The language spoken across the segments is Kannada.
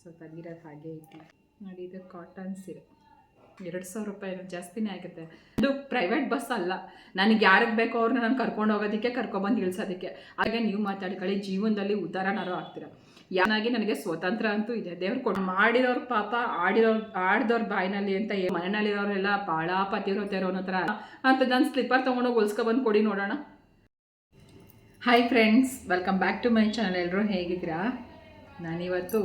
ಸೊ ತೆಗಿರೋದು ಹಾಗೆ ಇತ್ತು ನೋಡಿ ಇದು ಕಾಟನ್ ಸೀರೆ ಎರಡು ಸಾವಿರ ರೂಪಾಯಿ ಜಾಸ್ತಿನೇ ಆಗುತ್ತೆ. ಇದು ಪ್ರೈವೇಟ್ ಬಸ್ ಅಲ್ಲ. ನನಗೆ ಯಾರಿಗೆ ಬೇಕೋ ಅವ್ರನ್ನ ನಾನು ಕರ್ಕೊಂಡು ಹೋಗೋದಕ್ಕೆ ಕರ್ಕೊಬಂದು ಇಳಿಸೋದಕ್ಕೆ ಹಾಗೆ ನೀವು ಮಾತಾಡ್ಕೊಳ್ಳಿ, ಜೀವನದಲ್ಲಿ ಉದ್ಧಾರನಾರು ಆಗ್ತೀರ. ಯಾನಾಗಿ ನನಗೆ ಸ್ವತಂತ್ರ ಅಂತೂ ಇದೆ. ದೇವ್ರು ಕೊಟ್ಟು ಮಾಡಿರೋರು ಪಾಪ ಆಡಿರೋರು ಆಡ್ದವ್ರ ಬಾಯಿನಲ್ಲಿ ಅಂತ ಮನೆಯಲ್ಲಿರೋರೆಲ್ಲ ಭಾಳ ಪತಿವ್ರತೆಯರು ಅನ್ನೋ ಥರ ಅಂತ ನಾನು ಸ್ಲಿಪ್ಪರ್ ತೊಗೊಂಡೋಗಿ ಹೊಲ್ಸ್ಕೊಬಂದು ಕೊಡಿ ನೋಡೋಣ. Hi friends welcome back to my channel ಎಲ್ಲರೂ ಹೇಗಿದ್ದೀರಾ? ನಾನಿವತ್ತು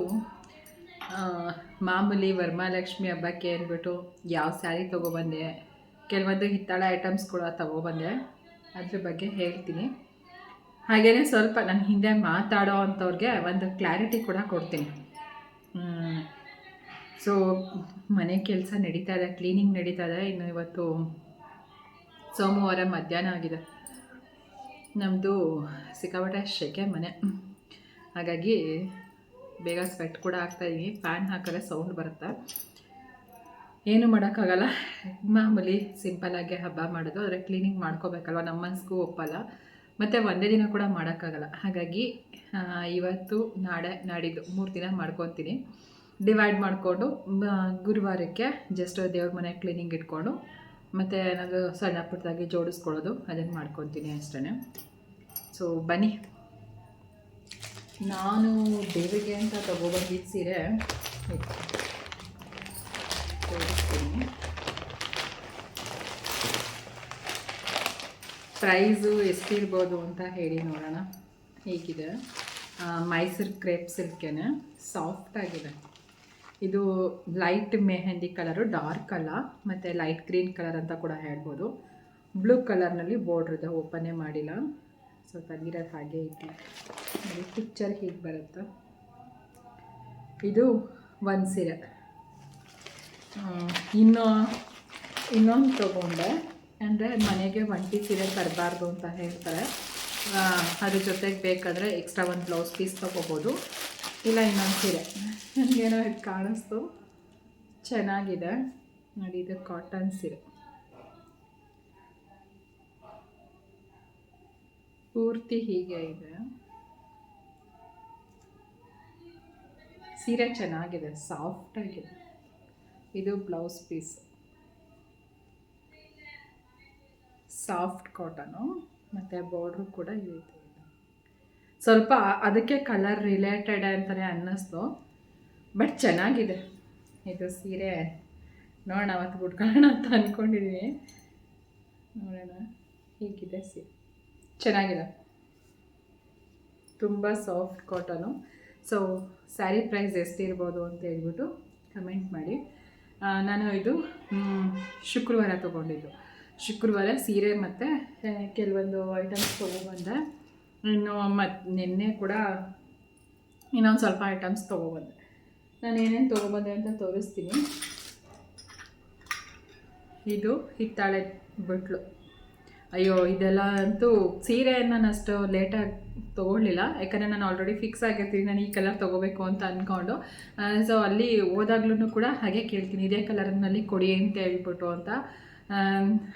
ಮಾಮೂಲಿ ವರಮಹಾಲಕ್ಷ್ಮಿ ಹಬ್ಬಕ್ಕೆ ಅಂದ್ಬಿಟ್ಟು ಯಾವ ಸ್ಯಾರಿ ತೊಗೊಬಂದೆ, ಕೆಲವೊಂದು ಹಿತ್ತಾಳೆ ಐಟಮ್ಸ್ ಕೂಡ ತೊಗೊಬಂದೆ, ಅದ್ರ ಬಗ್ಗೆ ಹೇಳ್ತೀನಿ. ಹಾಗೆಯೇ ಸ್ವಲ್ಪ ನನ್ನ ಹಿಂದೆ ಮಾತಾಡೋ ಅಂಥವ್ರಿಗೆ ಒಂದು ಕ್ಲಾರಿಟಿ ಕೂಡ ಕೊಡ್ತೀನಿ. ಸೊ ಮನೆ ಕೆಲಸ ನಡೀತಾ ಇದೆ ಕ್ಲೀನಿಂಗ್ ನಡೀತಾ ಇದೆ, ಇನ್ನು ಇವತ್ತು ಸೋಮವಾರ ಮಧ್ಯಾಹ್ನ ಆಗಿದೆ. ನಮ್ಮದು ಸಿಕ್ಕಾಪಟ್ಟೆ ಶೆಕೆ ಮನೆ. ಹಾಗಾಗಿ ಬೇಗ ಸ್ವೆಟ್ ಕೂಡ ಆಗ್ತಾಯಿದ್ದೀನಿ ಫ್ಯಾನ್ ಹಾಕಿದ್ರೆ ಸೌಂಡ್ ಬರುತ್ತೆ? ಏನು ಮಾಡೋಕ್ಕಾಗಲ್ಲ. ಮಾಮೂಲಿ ಸಿಂಪಲಾಗಿ ಹಬ್ಬ ಮಾಡೋದು. ಆದರೆ ಕ್ಲೀನಿಂಗ್ ಮಾಡ್ಕೋಬೇಕಲ್ವ? ನಮ್ಮ ಮನಸ್ಗೂ ಒಪ್ಪಲ್ಲ. ಮತ್ತು ಒಂದೇ ದಿನ ಕೂಡ ಮಾಡೋಕ್ಕಾಗಲ್ಲ. ಹಾಗಾಗಿ ಇವತ್ತು, ನಾಳೆ, ನಾಡಿದ್ದು ಮೂರು ದಿನ ಮಾಡ್ಕೊತೀನಿ. ಡಿವೈಡ್ ಮಾಡಿಕೊಂಡು ಗುರುವಾರಕ್ಕೆ ಜಸ್ಟ್ ದೇವ್ರ ಮನೆ ಕ್ಲೀನಿಂಗ್ ಇಟ್ಕೊಂಡು, ಮತ್ತು ಏನಾದರೂ ಸಣ್ಣ ಪುಟ್ಟದಾಗಿ ಜೋಡಿಸ್ಕೊಳ್ಳೋದು ಅದನ್ನು ಮಾಡ್ಕೊತೀನಿ ಅಷ್ಟೇ ಸೊ ಬನ್ನಿ. ನಾನು ದೇವಿಗೆ ಅಂತ ತಗೋಬಂದಿದ್ದ ಸೀರೆ. ತೋರಿಸ್ತೀನಿ. ಪ್ರೈಸು ಎಷ್ಟಿರ್ಬೋದು ಅಂತ ಹೇಳಿ ನೋಡೋಣ. ಹೇಗಿದೆ. ಮೈಸೂರು ಕ್ರೇಪ್ ಸಿಲ್ಕೇನೆ ಸಾಫ್ಟ್ ಆಗಿದೆ. ಇದು ಲೈಟ್ ಮೆಹಂದಿ ಕಲರು, ಡಾರ್ಕ್ ಅಲ್ಲ, ಮತ್ತು ಲೈಟ್ ಗ್ರೀನ್ ಕಲರ್ ಅಂತ ಕೂಡ ಹೇಳ್ಬೋದು. ಬ್ಲೂ ಕಲರ್ನಲ್ಲಿ ಬಾರ್ಡ್ರ್ ಇದೆ, ಓಪನೇ ಮಾಡಿಲ್ಲ. ಸೊ ತೆಗಿರೋದು ಹಾಗೆ ನೋಡಿ ಪಿಕ್ಚರ್ ಹೀಗೆ ಬರುತ್ತೆ? ಇದು ಒಂದು ಸೀರೆ. ಇನ್ನೂ ಇನ್ನು, ಇನ್ನೊಂದು ತೊಗೊಂಡೆ. ಅಂದರೆ ಮನೆಗೆ ಒಂಟಿ ಸೀರೆ ತರಬಾರ್ದು ಅಂತ ಹೇಳ್ತಾರೆ. ಅದ್ರ ಜೊತೆಗೆ ಬೇಕಾದರೆ ಎಕ್ಸ್ಟ್ರಾ ಒಂದು ಬ್ಲೌಸ್ ಪೀಸ್ ತೊಗೋಬೋದು. ಇಲ್ಲ, ಇನ್ನೊಂದು ಸೀರೆ. ನನಗೇನೋ ಇದು ಕಾಣಿಸ್ತು. ಚೆನ್ನಾಗಿದೆ. ನೋಡಿ, ಇದು ಕಾಟನ್ ಸೀರೆ. ಪೂರ್ತಿ ಹೀಗೆ ಇದೆ. ಸೀರೆ ಚೆನ್ನಾಗಿದೆ ಸಾಫ್ಟ್ ಆಗಿದೆ. ಇದು ಬ್ಲೌಸ್ ಪೀಸ್ ಸಾಫ್ಟ್ ಕಾಟನು ಮತ್ತು ಬಾರ್ಡ್ರು ಕೂಡ ಇದೆ. ಸ್ವಲ್ಪ ಅದಕ್ಕೆ ಕಲರ್ ರಿಲೇಟೆಡ್ ಅಂತಲೇ ಅನ್ನಿಸ್ತು ಬಟ್ ಚೆನ್ನಾಗಿದೆ. ಇದು ಸೀರೆ. ನೋಡೋಣ, ಅವತ್ತು ಬಿಟ್ಕೊಳ್ಳೋಣ ಅಂತ ಅಂದ್ಕೊಂಡಿದ್ದೀನಿ ನೋಡೋಣ, ಹೀಗಿದೆ ಸೀರೆ. ಚೆನ್ನಾಗಿದೆ. ತುಂಬ soft cotton so sari price ಎಷ್ಟಿರ್ಬೋದು ಅಂತ ಹೇಳ್ಬಿಟ್ಟು ಕಮೆಂಟ್ ಮಾಡಿ. ನಾನು ಇದು ಶುಕ್ರವಾರ ತೊಗೊಂಡಿದ್ದು. ಶುಕ್ರವಾರ ಸೀರೆ ಮತ್ತು ಕೆಲವೊಂದು ಐಟಮ್ಸ್ ತೊಗೊಬಂದೆ ಇನ್ನು ಮತ್ತು ನಿನ್ನೆ ಕೂಡ ಇನ್ನೊಂದು ಸ್ವಲ್ಪ ಐಟಮ್ಸ್ ತೊಗೊಬಂದೆ ನಾನು ಏನೇನು ತೊಗೊಬಂದೆ ಅಂತ ತೋರಿಸ್ತೀನಿ. ಇದು ಹಿತ್ತಾಳೆ ಬಟ್ಲು. ಅಯ್ಯೋ, ಇದೆಲ್ಲ ಅಂತೂ ಸೀರೆಯನ್ನು ನಾನು ಅಷ್ಟು ಲೇಟಾಗಿ ತೊಗೊಳ್ಳಿಲ್ಲ. ಯಾಕಂದರೆ ನಾನು ಆಲ್ರೆಡಿ ಫಿಕ್ಸ್ ಆಗಿರ್ತೀನಿ, ನಾನು ಈ ಕಲರ್ ತೊಗೋಬೇಕು ಅಂತ ಅಂದ್ಕೊಂಡು ಸೊ ಅಲ್ಲಿ ಹೋದಾಗ್ಲೂ ಕೂಡ ಹಾಗೆ ಕೇಳ್ತೀನಿ, ಇದೇ ಕಲರ್ನಲ್ಲಿ ಕೊಡಿ ಅಂತ ಹೇಳ್ಬಿಟ್ಟು ಅಂತ.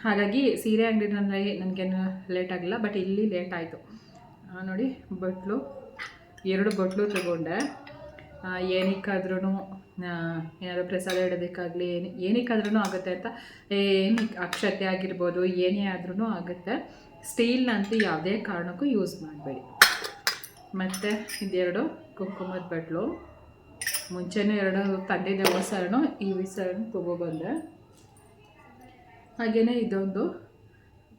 ಹಾಗಾಗಿ ಸೀರೆ ಅಂಗಡಿನಲ್ಲಿ ನನಗೇನು ಲೇಟ್ ಆಗಿಲ್ಲ ಬಟ್ ಇಲ್ಲಿ ಲೇಟ್ ಆಯಿತು. ನೋಡಿ, ಬಟ್ಲು, ಎರಡು ಬಟ್ಲು ತಗೊಂಡೆ. ಏನಕ್ಕಾದ್ರೂ ಏನಾದರೂ ಪ್ರಸಾದ ಇಡೋದಕ್ಕಾಗಲಿ, ಏನು ಏನಕ್ಕಾದ್ರೂ ಆಗುತ್ತೆ ಅಂತ ಏನು ಅಕ್ಷತೆ ಆಗಿರ್ಬೋದು, ಏನೇ ಆದ್ರೂ ಆಗುತ್ತೆ. ಸ್ಟೀಲ್ನಂತೂ ಯಾವುದೇ ಕಾರಣಕ್ಕೂ ಯೂಸ್ ಮಾಡಬೇಡಿ. ಮತ್ತು ಇದೆರಡು ಕುಂಕುಮದ ಬಟ್ಲು. ಮುಂಚೆನೂ ಎರಡು ತಂದಿದ್ದೆ ಹೊಸರನು ಈ ವಿಸರನ್ನು ತೊಗೊಬಂದೆ ಹಾಗೆಯೇ ಇದೊಂದು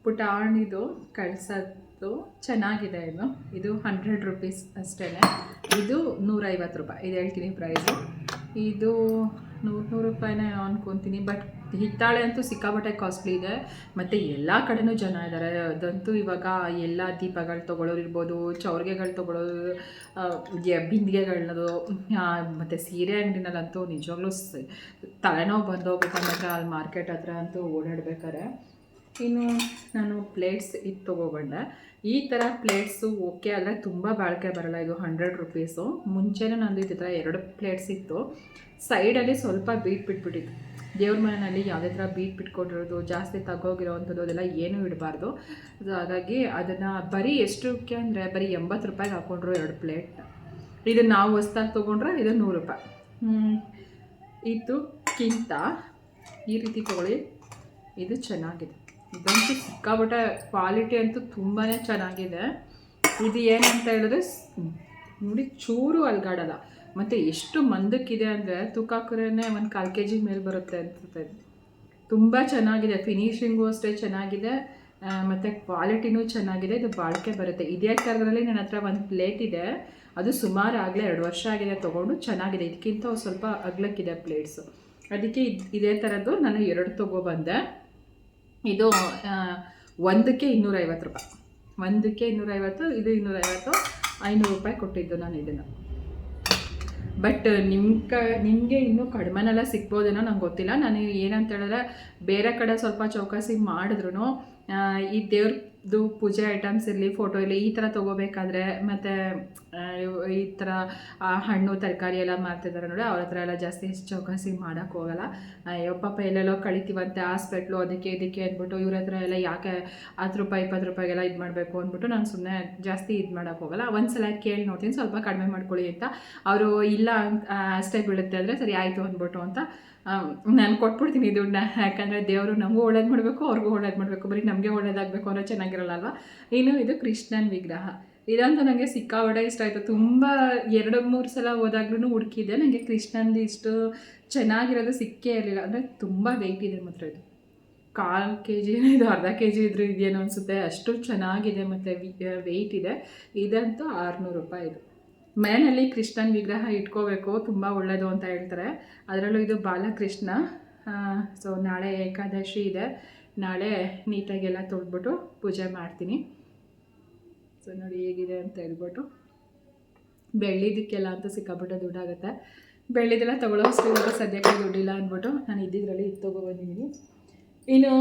ಪುಟಾಣಿದು ಕಳ್ಸೋದು ಚೆನ್ನಾಗಿದೆ ಇದು. ಇದು ಹಂಡ್ರೆಡ್ ರುಪೀಸ್ ಅಷ್ಟೇ ಇದು ನೂರೈವತ್ತು ರೂಪಾಯಿ. ಇದು ಹೇಳ್ತೀನಿ ಪ್ರೈಸು ಇದು ನೂರು ನೂರು ರೂಪಾಯಿನೇ ಅನ್ಕೊತೀನಿ ಬಟ್ ಹಿತ್ತಾಳೆ ಅಂತೂ ಸಿಕ್ಕಾಪಟ್ಟೆ ಕಾಸ್ಟ್ಲಿ ಇದೆ. ಮತ್ತು ಎಲ್ಲ ಕಡೆನೂ ಜನ ಇದ್ದಾರೆ ಅದಂತೂ ಇವಾಗ ಎಲ್ಲ ದೀಪಗಳು ತೊಗೊಳೋರು ಇರ್ಬೋದು, ಚೌರ್ಗೆಗಳು ತೊಗೊಳೋರು ಬಿಂದಿಗೆಗಳನ್ನೋದು ಮತ್ತು ಸೀರೆ ಅಂಗಡಿನಲ್ಲಂತೂ ನಿಜವಾಗ್ಲೂ ತಲೆನೋವು ಬಂದೋಗ್ಬೇಕಂದ್ರೆ ಅಲ್ಲಿ ಮಾರ್ಕೆಟ್ ಹತ್ರ ಅಂತೂ ಓಡಾಡ್ಬೇಕಾರೆ ಇನ್ನು ನಾನು ಪ್ಲೇಟ್ಸ್ ಇದು ತೊಗೊಬಂಡೆ ಈ ಥರ ಪ್ಲೇಟ್ಸು ಓಕೆ ಆದರೆ ತುಂಬ ಬಾಳಿಕೆ ಬರಲ್ಲ. ಇದು ಹಂಡ್ರೆಡ್ ರುಪೀಸು ಮುಂಚೆನೂ ನಂದು ಇದೇ ಎರಡು ಪ್ಲೇಟ್ಸ್ ಇತ್ತು. ಸೈಡಲ್ಲಿ ಸ್ವಲ್ಪ ಬೀಟ್ ಬಿಟ್ಬಿಟ್ಟಿತ್ತು. ದೇವ್ರ ಮನೆಯಲ್ಲಿ ಯಾವುದೇ ಥರ ಬೀಟ್ ಬಿಟ್ಕೊಂಡಿರೋದು ಜಾಸ್ತಿ ತಗೋಗಿರೋವಂಥದ್ದು ಅದೆಲ್ಲ ಏನೂ ಇಡಬಾರ್ದು. ಹಾಗಾಗಿ ಅದನ್ನು ಬರೀ ಎಷ್ಟಕ್ಕೆ ಅಂದರೆ ಬರೀ ಎಂಬತ್ತು ರೂಪಾಯಿಗೆ ಹಾಕ್ಕೊಂಡ್ರು ಎರಡು ಪ್ಲೇಟ್ ಇದು ನಾವು ಹೊಸ್ದಾಗಿ ತೊಗೊಂಡ್ರೆ ಇದು ನೂರು ರೂಪಾಯಿ. ಕಿಂತ ಈ ರೀತಿ ತಗೊಳ್ಳಿ. ಇದು ಚೆನ್ನಾಗಿದೆ. ಇದಂತೂ ಸಿಕ್ಕಾಪಟ್ಟೆ ಕ್ವಾಲಿಟಿ ಅಂತೂ ತುಂಬಾ ಚೆನ್ನಾಗಿದೆ. ಇದು ಏನಂತ ಹೇಳಿದ್ರೆ ನೋಡಿ ಚೂರು ಅಲ್ಗಾಡಲ್ಲ. ಮತ್ತು ಎಷ್ಟು ಮಂದಕ್ಕಿದೆ ಅಂದರೆ ತೂಕ ಹಾಕಿದ್ರೇ ಒಂದು ಕಾಲು ಕೆ ಜಿ ಮೇಲೆ ಬರುತ್ತೆ ಅನ್ಸುತ್ತೆ. ತುಂಬ ಚೆನ್ನಾಗಿದೆ. ಫಿನಿಷಿಂಗು ಅಷ್ಟೇ ಚೆನ್ನಾಗಿದೆ. ಮತ್ತು ಕ್ವಾಲಿಟಿನೂ ಚೆನ್ನಾಗಿದೆ. ಇದು ಬಾಳಿಕೆ ಬರುತ್ತೆ. ಇದೇ ಥರದಲ್ಲಿ ನನ್ನ ಹತ್ರ ಒಂದು ಪ್ಲೇಟ್ ಇದೆ. ಅದು ಸುಮಾರು ಆಗಲೇ ಎರಡು ವರ್ಷ ಆಗಿದೆ ತೊಗೊಂಡು ಚೆನ್ನಾಗಿದೆ. ಇದಕ್ಕಿಂತ ಸ್ವಲ್ಪ ಅಗ್ಲಕ್ಕಿದೆ ಪ್ಲೇಟ್ಸು ಅದಕ್ಕೆ ಇದು, ಇದೇ ಥರದ್ದು ನಾನು ಎರಡು ತೊಗೊಬಂದೆ ಇದು ಒಂದಕ್ಕೆ ಇನ್ನೂರೈವತ್ತು ರೂಪಾಯಿ. ಒಂದಕ್ಕೆ ಇನ್ನೂರೈವತ್ತು, ಇದು ಇನ್ನೂರೈವತ್ತು, ಐನೂರು ರೂಪಾಯಿ ಕೊಟ್ಟಿದ್ದು ನಾನು ಇದನ್ನು. ಬಟ್ ನಿಮ್ಮ ಕ, ನಿಮಗೆ ಇನ್ನೂ ಕಡಿಮೆನೆಲ್ಲ ಸಿಗ್ಬೋದೇನೋ ನಂಗೆ ಗೊತ್ತಿಲ್ಲ. ನಾನು ಏನಂತ ಹೇಳಿದ್ರೆ, ಬೇರೆ ಕಡೆ ಸ್ವಲ್ಪ ಚೌಕಾಸಿ ಮಾಡಿದ್ರು ಈ ದೇವ್ರದ್ದು ಪೂಜೆ ಐಟಮ್ಸ್ ಇರಲಿ ಫೋಟೋ ಇರಲಿ, ಈ ಥರ ತೊಗೋಬೇಕಾದ್ರೆ ಮತ್ತು ಈ ಥರ ಹಣ್ಣು, ತರಕಾರಿ ಎಲ್ಲ ಮಾರ್ತಿದ್ದಾರೆ ನೋಡಿ, ಅವ್ರ ಹತ್ರ ಎಲ್ಲ ಜಾಸ್ತಿ ಚೌಕಾಸಿ ಮಾಡೋಕ್ಕೆ ಹೋಗಲ್ಲ. ಅಯ್ಯೋ, ಪಾಪ ಎಲ್ಲೆಲ್ಲೋ ಕಳಿತೀವಂತೆ ಹಾಸ್ಪಿಟ್ಲು ಅದಕ್ಕೆ ಇದಕ್ಕೆ ಅಂದ್ಬಿಟ್ಟು ಇವ್ರ ಹತ್ರ ಎಲ್ಲ ಯಾಕೆ ಹತ್ತು ರೂಪಾಯಿ, ಇಪ್ಪತ್ತು ರೂಪಾಯಿಗೆಲ್ಲ ಇದು ಮಾಡಬೇಕು ಅಂದ್ಬಿಟ್ಟು ನಾನು ಸುಮ್ಮನೆ ಜಾಸ್ತಿ ಇದು ಮಾಡೋಕ್ಕೆ ಹೋಗಲ್ಲ. ಒಂದು ಸಲ ಕೇಳಿ ನೋಡ್ತೀನಿ, ಸ್ವಲ್ಪ ಕಡಿಮೆ ಮಾಡ್ಕೊಳ್ಳಿ ಅಂತ. ಅವರು ಇಲ್ಲ ಅಷ್ಟೇ ಬೀಳುತ್ತೆ ಅಂದರೆ ಸರಿ, ಆಯಿತು ಅಂದ್ಬಿಟ್ಟು ಅಂತ. ನಾನು ಕೊಟ್ಬಿಡ್ತೀನಿ ದುಡ್ಡನ್ನ. ಯಾಕಂದರೆ ದೇವರು ನಮಗೂ ಒಳ್ಳೇದು ಮಾಡಬೇಕು, ಅವ್ರಿಗೂ ಒಳ್ಳೇದು ಮಾಡಬೇಕು. ಬರೀ ನಮಗೆ ಒಳ್ಳೇದಾಗಬೇಕು ಅನ್ನೋ ಚೆನ್ನಾಗಿರಲ್ಲ ಅಲ್ವಾ? ಇನ್ನು ಇದು ಕೃಷ್ಣನ ವಿಗ್ರಹ. ಇದಂತೂ ನನಗೆ ಸಿಕ್ಕಾಪಟ್ಟೆ ಇಷ್ಟ ಆಯಿತು. ತುಂಬ ಎರಡು ಮೂರು ಸಲ ಹೋದಾಗ್ಲೂ ಹುಡುಕಿದೆ ನನಗೆ ಕೃಷ್ಣಂದು ಇಷ್ಟು ಚೆನ್ನಾಗಿರೋದು ಸಿಕ್ಕೇ ಇರಲಿಲ್ಲ. ಅಂದರೆ ತುಂಬ ವೆಯ್ಟ್ ಇದೆ ಮಾತ್ರ ಇದು. ಕಾಲು ಕೆ ಜಿ ಇದು, ಅರ್ಧ ಕೆ ಜಿ ಇದ್ರೂ ಇದೆಯೇನೋ ಅನಿಸುತ್ತೆ. ಅಷ್ಟು ಚೆನ್ನಾಗಿದೆ ಮತ್ತು ವೆಯ್ಟ್ ಇದೆ. ಇದಂತೂ ಆರುನೂರು ರೂಪಾಯಿ ಇದು. ಮನೆಯಲ್ಲಿ ಕೃಷ್ಣನ ವಿಗ್ರಹ ಇಟ್ಕೋಬೇಕು, ತುಂಬ ಒಳ್ಳೆಯದು ಅಂತ ಹೇಳ್ತಾರೆ. ಅದರಲ್ಲೂ ಇದು ಬಾಲಕೃಷ್ಣ. ಸೊ ನಾಳೆ ಏಕಾದಶಿ ಇದೆ. ನಾಳೆ ನೀಟಾಗೆಲ್ಲ ತೊಳೆದ್ಬಿಟ್ಟು ಪೂಜೆ ಮಾಡ್ತೀನಿ. ಸೊ ನೋಡಿ ಹೇಗಿದೆ ಅಂತ ಹೇಳ್ಬಿಟ್ಟು. ಬೆಳ್ಳಿದಕ್ಕೆಲ್ಲ ಅಂತೂ ಸಿಕ್ಕಾಪಟ್ಟೆ ದುಡ್ಡಾಗುತ್ತೆ. ಬೆಳ್ಳಿದೆಲ್ಲ ತೊಗೊಳ್ಳೋ ಅಷ್ಟು ಇವಾಗ ಸದ್ಯಕ್ಕೆ ದುಡ್ಡಿಲ್ಲ ಅಂದ್ಬಿಟ್ಟು ನಾನು ಇದ್ದಿದ್ರಲ್ಲಿ ಇದು ತೊಗೊಬಂದಿದ್ದೀನಿ. ಇನ್ನು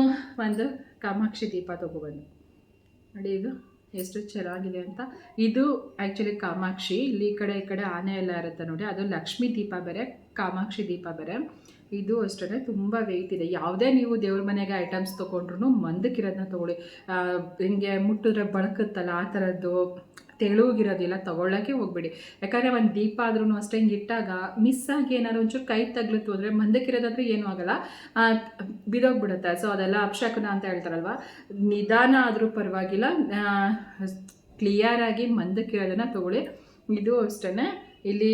ಒಂದು ಕಾಮಾಕ್ಷಿ ದೀಪ ತೊಗೊಬಂದು. ನೋಡಿ ಇದು. ಎಷ್ಟು ಚೆನ್ನಾಗಿದೆ ಅಂತ. ಇದು ಆ್ಯಕ್ಚುಲಿ ಕಾಮಾಕ್ಷಿ. ಇಲ್ಲಿ ಈ ಕಡೆ ಈ ಕಡೆ ಆನೆ ಎಲ್ಲ ಇರುತ್ತೆ ನೋಡಿ. ಅದು ಲಕ್ಷ್ಮೀ ದೀಪ ಬೇರೆ, ಕಾಮಾಕ್ಷಿ ದೀಪ ಬೇರೆ. ಇದು ಅಷ್ಟೇ ತುಂಬ ವೆಯ್ಟ್ ಇದೆ. ಯಾವುದೇ ನೀವು ದೇವ್ರ ಮನೆಗೆ ಐಟಮ್ಸ್ ತೊಗೊಂಡ್ರು ಮಂದಕ್ಕಿರೋದನ್ನ ತೊಗೊಳ್ಳಿ. ಹಿಂಗೆ ಮುಟ್ಟಿದ್ರೆ ಬಳಕುತ್ತಲ್ಲ ಆ ಥರದ್ದು ತೆಳುಗಿರೋದಿಲ್ಲ ತೊಗೊಳ್ಳೋಕ್ಕೆ ಹೋಗ್ಬೇಡಿ. ಯಾಕಂದರೆ ಒಂದು ದೀಪ ಆದ್ರೂ ಅಷ್ಟೇ ಹಿಂಗೆ ಇಟ್ಟಾಗ ಮಿಸ್ ಆಗಿ ಏನಾದ್ರು ಒಂಚೂರು ಕೈ ತಗ್ಲಿತ್ತು ಅಂದರೆ ಮಂದಕ್ಕಿರೋದಾದ್ರೆ ಏನೂ ಆಗಲ್ಲ. ಬಿದೋಗ್ಬಿಡುತ್ತೆ. ಸೊ ಅದೆಲ್ಲ ಅಪಶಕುನ ಅಂತ ಹೇಳ್ತಾರಲ್ವ? ನಿಧಾನ ಆದರೂ ಪರವಾಗಿಲ್ಲ. ಕ್ಲಿಯರಾಗಿ ಮಂದಕ್ಕಿರೋದನ್ನು ತೊಗೊಳ್ಳಿ. ಇದು ಅಷ್ಟೇ ಇಲ್ಲಿ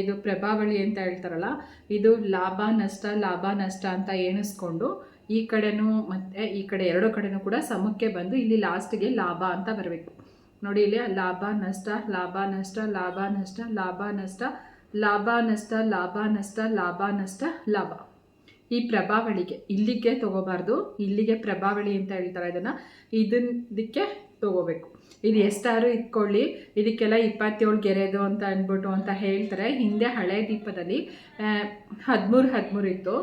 ಇದು ಪ್ರಭಾವಳಿ ಅಂತ ಹೇಳ್ತಾರಲ್ಲ, ಇದು ಲಾಭ, ನಷ್ಟ ಲಾಭ, ನಷ್ಟ ಅಂತ ಎಣಿಸ್ಕೊಂಡು ಈ ಕಡೆನೂ ಮತ್ತು ಈ ಕಡೆ ಎರಡು ಕಡೆನೂ ಕೂಡ ಸಮಕ್ಕೆ ಬಂದು ಇಲ್ಲಿ ಲಾಸ್ಟಿಗೆ ಲಾಭ ಅಂತ ಬರಬೇಕು. ನೋಡಿ ಇಲ್ಲಿ, ಲಾಭ, ನಷ್ಟ ಲಾಭ ನಷ್ಟ ಲಾಭ ನಷ್ಟ ಲಾಭ ನಷ್ಟ ಲಾಭ ನಷ್ಟ ಲಾಭ ನಷ್ಟ ಲಾಭ ನಷ್ಟ, ಲಾಭ. ಈ ಪ್ರಭಾವಳಿಗೆ ಇಲ್ಲಿಗೆ ತಗೋಬಾರ್ದು, ಇಲ್ಲಿಗೆ ಪ್ರಭಾವಳಿ ಅಂತ ಹೇಳ್ತಾರೆ ಇದನ್ನು. ಇದಕ್ಕೆ ತಗೋಬೇಕು. ಇದು ಎಷ್ಟಾರು ಇಟ್ಕೊಳ್ಳಿ. ಇದಕ್ಕೆಲ್ಲ ಇಪ್ಪತ್ತೇಳು ಗೆರೆದು ಅಂತ ಅಂದ್ಬಿಟ್ಟು ಅಂತ ಹೇಳ್ತಾರೆ. ಹಿಂದೆ ಹಳೆ ದೀಪದಲ್ಲಿ ಹದಿಮೂರು ಹದಿಮೂರು ಇತ್ತು.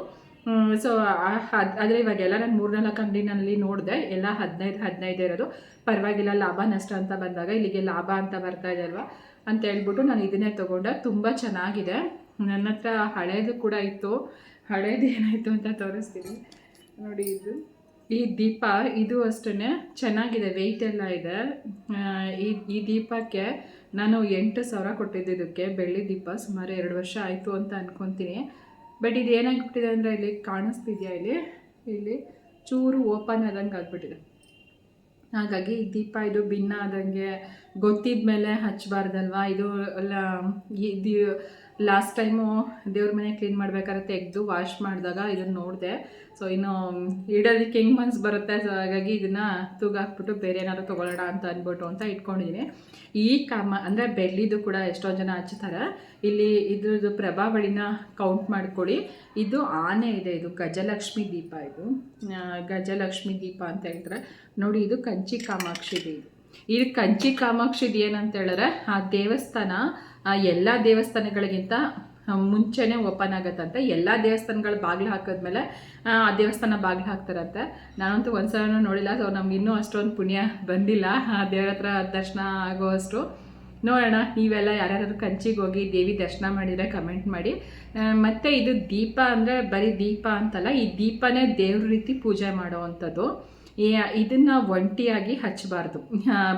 ಸೊ ಆದರೆ ಇವಾಗೆಲ್ಲ ನಾನು ಮೂರ್ನಾಲ್ಕು ಅಂಗಡಿನಲ್ಲಿ ನೋಡಿದೆ. ಎಲ್ಲ ಹದಿನೈದು ಹದಿನೈದು ಇರೋದು. ಪರವಾಗಿಲ್ಲ, ಲಾಭ, ನಷ್ಟ ಅಂತ ಬಂದಾಗ ಇಲ್ಲಿಗೆ ಲಾಭ ಅಂತ ಬರ್ತಾ ಇದೆ ಅಲ್ವಾ? ಅಂತ ಹೇಳ್ಬಿಟ್ಟು ನಾನು ಇದನ್ನೇ ತೊಗೊಂಡೆ. ತುಂಬ ಚೆನ್ನಾಗಿದೆ. ನನ್ನ ಹತ್ರ ಹಳೇದು ಕೂಡ ಇತ್ತು. ಹಳೇದು ಏನಾಯಿತು ಅಂತ ತೋರಿಸ್ತೀನಿ. ನೋಡಿ ಇದು. ಈ ದೀಪ, ಇದು ಅಷ್ಟೇ ಚೆನ್ನಾಗಿದೆ ವೆಯ್ಟ್ ಎಲ್ಲ ಇದೆ. ಈ ಈ ದೀಪಕ್ಕೆ ನಾನು ಎಂಟು ಸಾವಿರ ಕೊಟ್ಟಿದ್ದು ಇದಕ್ಕೆ. ಬೆಳ್ಳಿ ದೀಪ ಸುಮಾರು ಎರಡು ವರ್ಷ ಆಯಿತು ಅಂತ ಅಂದ್ಕೊತೀನಿ ಬಟ್ ಇದು ಏನಾಗ್ಬಿಟ್ಟಿದೆ ಅಂದರೆ ಇಲ್ಲಿ ಕಾಣಿಸ್ತಿದೆಯಾ ಇಲ್ಲಿ? ಇಲ್ಲಿ ಚೂರು ಓಪನ್ ಆದಂಗೆ ಆಗ್ಬಿಟ್ಟಿದೆ. ಹಾಗಾಗಿ ಈ ದೀಪ ಇದು ಭಿನ್ನ ಆದಂಗೆ ಗೊತ್ತಿದ್ಮೇಲೆ ಹಚ್ಚಬಾರ್ದಲ್ವಾ ಇದು ಎಲ್ಲ ಇದು ಲಾಸ್ಟ್ ಟೈಮು ದೇವ್ರ ಮನೆ ಕ್ಲೀನ್ ಮಾಡಬೇಕಾದ್ರೆ ತೆಗೆದು ವಾಶ್ ಮಾಡಿದಾಗ ಇದನ್ನು ನೋಡಿದೆ. ಸೊ ಇನ್ನು ಇಡೋದಕ್ಕೆ ಹೆಂಗೆ ಮನ್ಸು ಬರುತ್ತೆ? ಸೊ ಹಾಗಾಗಿ ಇದನ್ನು ತೂಗಾಕ್ಬಿಟ್ಟು ಬೇರೆ ಏನಾದ್ರು ತೊಗೊಳ್ಳೋಣ ಅಂತ ಅಂದ್ಬಿಟ್ಟು ಅಂತ ಇಟ್ಕೊಂಡಿದ್ದೀನಿ ಈ ಕಾಮ, ಅಂದರೆ ಬೆಳ್ಳಿದು ಕೂಡ ಎಷ್ಟೋ ಜನ ಹಚ್ತಾರೆ. ಇಲ್ಲಿ ಇದ್ರದ್ದು ಪ್ರಭಾವಳಿನ ಕೌಂಟ್ ಮಾಡ್ಕೊಳ್ಳಿ. ಇದು ಆನೆ ಇದೆ, ಇದು ಗಜಲಕ್ಷ್ಮಿ ದೀಪ ಇದು. ಗಜಲಕ್ಷ್ಮಿ ದೀಪ ಅಂತ ಹೇಳ್ತಾರೆ. ನೋಡಿ, ಇದು ಕಂಚಿ ಕಾಮಾಕ್ಷಿ ಇದು. ಇದು ಕಂಚಿ ಕಾಮಾಕ್ಷಿದು ಏನಂತ ಹೇಳಿದ್ರೆ, ಆ ದೇವಸ್ಥಾನ ಎಲ್ಲ ದೇವಸ್ಥಾನಗಳಿಗಿಂತ ಮುಂಚೆನೆ ಓಪನ್ ಆಗುತ್ತಂತೆ. ಎಲ್ಲ ದೇವಸ್ಥಾನಗಳ ಬಾಗಿಲು ಹಾಕಿದ್ಮೇಲೆ, ಆ ದೇವಸ್ಥಾನ ಬಾಗಿಲು ಹಾಕ್ತಾರಂತೆ. ನಾನಂತೂ ಒಂದ್ಸಲನೂ ನೋಡಿಲ್ಲ, ಸೊ ನಮ್ಗೆ ಇನ್ನೂ ಅಷ್ಟೊಂದು ಪುಣ್ಯ ಬಂದಿಲ್ಲ. ಆ ದೇವ್ರ ಹತ್ರ ದರ್ಶನ ಆಗೋ ಅಷ್ಟು ನೋಡೋಣ, ನೀವೆಲ್ಲ ಯಾರ್ಯಾರು ಕಂಚಿಗೆ ಹೋಗಿ ದೇವಿ ದರ್ಶನ ಮಾಡಿದರೆ ಕಮೆಂಟ್ ಮಾಡಿ. ಮತ್ತು ಇದು ದೀಪ ಅಂದರೆ ಬರೀ ದೀಪ ಅಂತಲ್ಲ, ಈ ದೀಪನೇ ದೇವ್ರ ರೀತಿ ಪೂಜೆ ಮಾಡೋ ಅಂಥದ್ದು. ಇದನ್ನು ಒಂಟಿಯಾಗಿ ಹಚ್ಚಬಾರ್ದು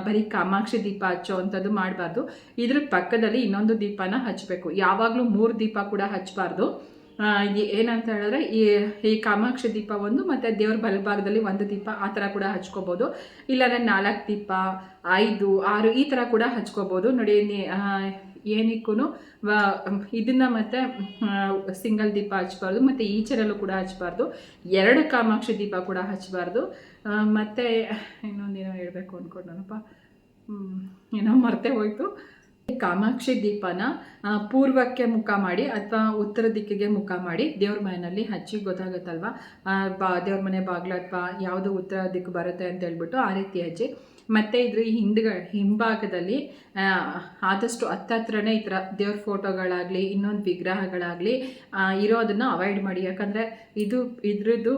ಬರೀ ಕಾಮಾಕ್ಷಿ ದೀಪ ಹಚ್ಚೋ ಅಂಥದ್ದು ಮಾಡಬಾರ್ದು. ಇದ್ರ ಪಕ್ಕದಲ್ಲಿ ಇನ್ನೊಂದು ದೀಪನ ಹಚ್ಚಬೇಕು ಯಾವಾಗಲೂ ಮೂರು ದೀಪ ಕೂಡ ಹಚ್ಚಬಾರ್ದು ಏನಂತ ಹೇಳಿದ್ರೆ, ಈ ಈ ಕಾಮಾಕ್ಷಿ ದೀಪ ಒಂದು, ಮತ್ತು ದೇವ್ರ ಬಲಭಾಗದಲ್ಲಿ ಒಂದು ದೀಪ ಆ ಥರ ಕೂಡ ಹಚ್ಕೋಬೋದು. ಇಲ್ಲಾಂದ್ರೆ ನಾಲ್ಕು ದೀಪ, ಐದು, ಆರು ಈ ಥರ ಕೂಡ ಹಚ್ಕೋಬೋದು. ನೋಡಿ ಏನಕ್ಕೂ ಇದನ್ನು ಮತ್ತು ಸಿಂಗಲ್ ದೀಪ ಹಚ್ಚಬಾರ್ದು ಮತ್ತು ಈಚರಲ್ಲೂ ಕೂಡ ಹಚ್ಚಬಾರ್ದು ಎರಡು ಕಾಮಾಕ್ಷಿ ದೀಪ ಕೂಡ ಹಚ್ಚಬಾರ್ದು ಮತ್ತು, ಇನ್ನೊಂದೇನೋ ಹೇಳಬೇಕು ಅಂದ್ಕೊಂಡನಪ್ಪ ಏನೋ ಮರ್ತೆ ಹೋಯ್ತು. ಕಾಮಾಕ್ಷಿ ದೀಪನ ಪೂರ್ವಕ್ಕೆ ಮುಖ ಮಾಡಿ ಅಥವಾ ಉತ್ತರ ದಿಕ್ಕಿಗೆ ಮುಖ ಮಾಡಿ ದೇವ್ರ ಮನೆಯಲ್ಲಿ ಹಚ್ಚಿ ಗೊತ್ತಾಗುತ್ತಲ್ವಾ? ಬಾ, ದೇವ್ರ ಮನೆ ಬಾಗಿಲು ಅಥವಾ ಯಾವುದು ಉತ್ತರ ದಿಕ್ಕು ಬರುತ್ತೆ ಅಂತ ಹೇಳ್ಬಿಟ್ಟು ಆ ರೀತಿ ಹಚ್ಚಿ. ಮತ್ತು ಇದ್ರ ಹಿಂದ್ಗ, ಹಿಂಭಾಗದಲ್ಲಿ ಆದಷ್ಟು ಹತ್ತತ್ರನೇ ಈ ಥರ ದೇವ್ರ ಫೋಟೋಗಳಾಗಲಿ, ಇನ್ನೊಂದು ವಿಗ್ರಹಗಳಾಗಲಿ ಇರೋದನ್ನು ಅವಾಯ್ಡ್ ಮಾಡಿ. ಯಾಕಂದರೆ ಇದು, ಇದ್ರದ್ದು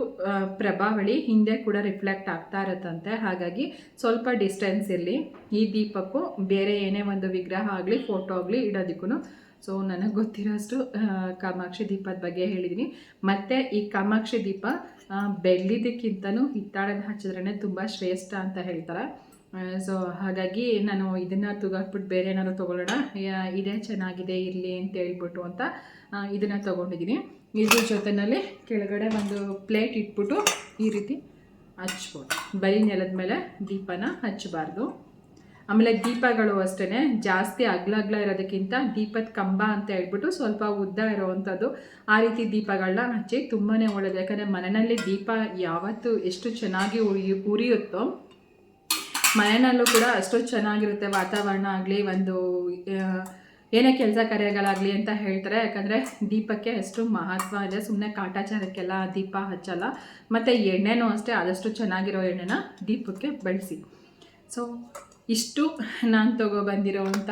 ಪ್ರಭಾವಳಿ ಹಿಂದೆ ಕೂಡ ರಿಫ್ಲೆಕ್ಟ್ ಆಗ್ತಾ ಇರುತ್ತಂತೆ. ಹಾಗಾಗಿ ಸ್ವಲ್ಪ ಡಿಸ್ಟೆನ್ಸ್ ಇರಲಿ. ಈ ದೀಪಕ್ಕೂ ಬೇರೆ ಏನೇ ಒಂದು ವಿಗ್ರಹ ಆಗಲಿ ಫೋಟೋ ಆಗಲಿ ಇಡೋದಕ್ಕೂ ಸೊ ನನಗೆ ಗೊತ್ತಿರೋಷ್ಟು ಕಾಮಾಕ್ಷಿ ದೀಪದ ಬಗ್ಗೆ ಹೇಳಿದ್ದೀನಿ ಮತ್ತು ಈ ಕಾಮಾಕ್ಷಿ ದೀಪ ಬೆಳ್ಳಿದಕ್ಕಿಂತನೂ ಹಿತ್ತಾಳದ ಹಚ್ಚಿದ್ರೇ ತುಂಬ ಶ್ರೇಷ್ಠ ಅಂತ ಹೇಳ್ತಾರೆ. ಸೊ ಹಾಗಾಗಿ ನಾನು ಇದನ್ನು ತುಗಾಕ್ಬಿಟ್ಟು ಬೇರೆ ಏನಾದ್ರು ತೊಗೊಳ್ಳೋಣ? ಇದೇ ಚೆನ್ನಾಗಿದೆ ಇರಲಿ ಅಂತ ಹೇಳ್ಬಿಟ್ಟು ಅಂತ ಇದನ್ನು ತೊಗೊಂಡಿದ್ದೀನಿ ಇದ್ರ ಜೊತೆಯಲ್ಲಿ ಕೆಳಗಡೆ ಒಂದು ಪ್ಲೇಟ್ ಇಟ್ಬಿಟ್ಟು ಈ ರೀತಿ ಹಚ್ಬೋದು. ಬರೀ ನೆಲದ ಮೇಲೆ ದೀಪನ ಹಚ್ಚಬಾರ್ದು ಆಮೇಲೆ ದೀಪಗಳು ಅಷ್ಟೇ ಜಾಸ್ತಿ ಅಗ್ಲ ಅಗ್ಲ ಇರೋದಕ್ಕಿಂತ ದೀಪದ ಕಂಬ ಅಂತ ಹೇಳ್ಬಿಟ್ಟು ಸ್ವಲ್ಪ ಉದ್ದ ಇರೋವಂಥದ್ದು. ಆ ರೀತಿ ದೀಪಗಳನ್ನ ಹಚ್ಚಿ ತುಂಬಾ ಒಳ್ಳೆಯದು ಯಾಕಂದರೆ ಮನೆಯಲ್ಲಿ ದೀಪ ಯಾವತ್ತು ಎಷ್ಟು ಚೆನ್ನಾಗಿ ಉರಿ, ಉರಿಯುತ್ತೋ, ಮನೆಯಲ್ಲೂ ಕೂಡ ಅಷ್ಟು ಚೆನ್ನಾಗಿರುತ್ತೆ ವಾತಾವರಣ ಆಗಲಿ, ಒಂದು ಏನೇ ಕೆಲಸ ಕಾರ್ಯಗಳಾಗಲಿ ಅಂತ ಹೇಳ್ತಾರೆ. ಯಾಕಂದರೆ ದೀಪಕ್ಕೆ ಅಷ್ಟು ಮಹತ್ವ ಇದೆ. ಸುಮ್ಮನೆ ಕಾಟಾಚಾರಕ್ಕೆಲ್ಲ ದೀಪ ಹಚ್ಚಲ್ಲ. ಮತ್ತು ಎಣ್ಣೆನೂ ಅಷ್ಟೇ ಆದಷ್ಟು ಚೆನ್ನಾಗಿರೋ ಎಣ್ಣೆನ ದೀಪಕ್ಕೆ ಬಳಸಿ. ಸೊ ಇಷ್ಟು ನಾನು ತೊಗೊಬಂದಿರೋವಂಥ